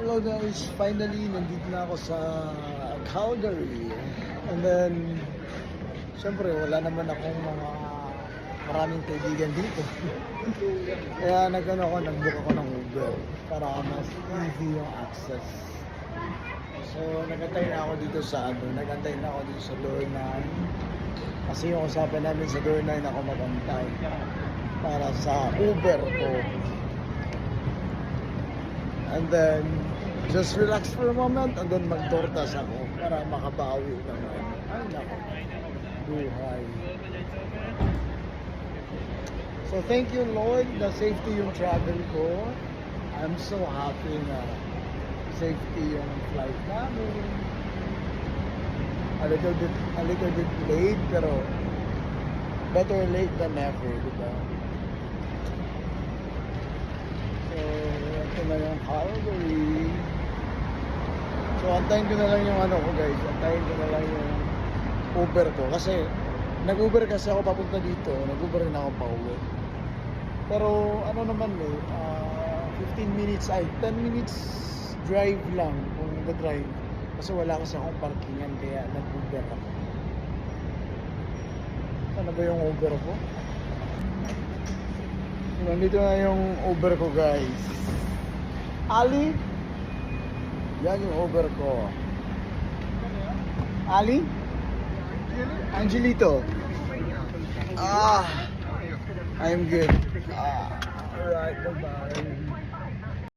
Hello guys, finally nandito na ako sa Calgary. And then, syempre wala naman akong mga maraming kaibigan dito. Kaya nagano ako, nag-book ako ng Uber para mas easy yung access. So, nagantay na ako dito sa ano, nagantay na ako dito sa door 9. Kasi yung usapan namin sa door 9 ako magantay para sa Uber ko. And then, just relax for a moment and then magtortas ako para makabawi naman. Ay, nako. Buhay. So, thank you, Lord, na safety yung travel ko. I'm so happy na safety yung flight namin. A little bit, a little bit late, pero better late than never, di ba? So, ito na yung Calgary. So, antayin ko na lang yung ano ko guys. Antayin ko na lang yung Uber ko. Kasi, nag-Uber kasi ako papunta dito. Nag-Uber rin ako pa uwi. Pero, ano naman eh, ah, 15 minutes, ay, 10 minutes drive lang kung nag-drive. Kasi wala kasi akong parkingan, kaya nag-Uber ako. Ano ba yung Uber ko? Nandito na yung Uber ko guys. Ali? Yan yung Uber ko. Ali? Angelito. Ah, I'm good. Ah, alright, bye-bye.